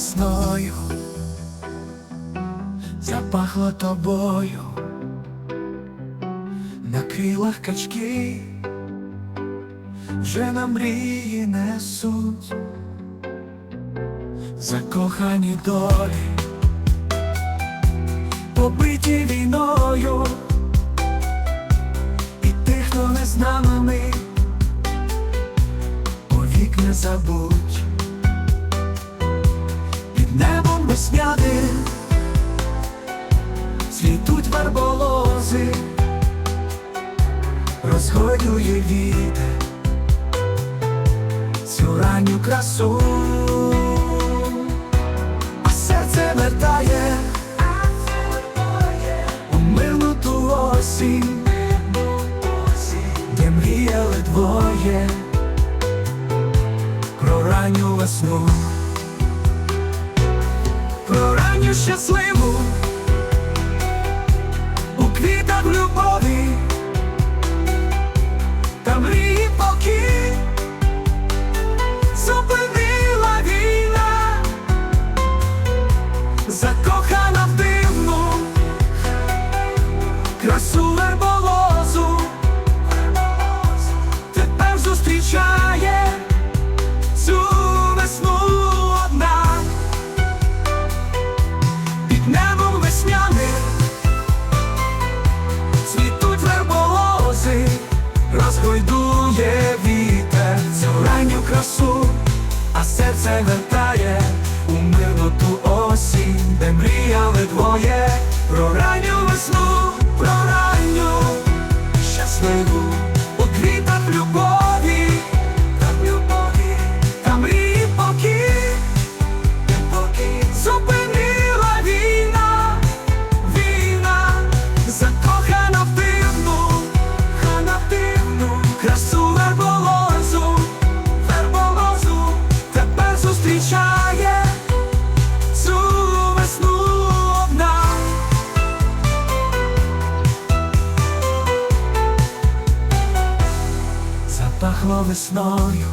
весною, запахло тобою, на крилах качки вже на мрії несуть, закохані долі, побиті війною, і тих, хто не з нами, повік не забудь. Весняним Цвітуть верболози, розгойдує вітер цю ранню красу, а серце вертає у мирну ту осінь, де мріяли двоє. Про ранню весну ранню щасливу. У квітах любові. Та мрії поки. Зупинила війна, красу, а серце вертає. У мирноту осінь, де мріяли двоє. Про ранню Запахло весною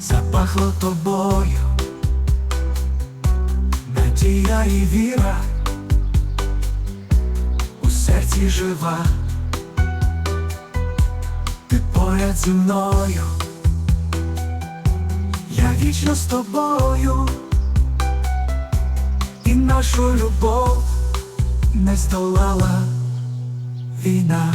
запахло тобою, надія і віра у серці жива, ти поряд зі мною, я вічно з тобою, і нашу любов не здолала війна.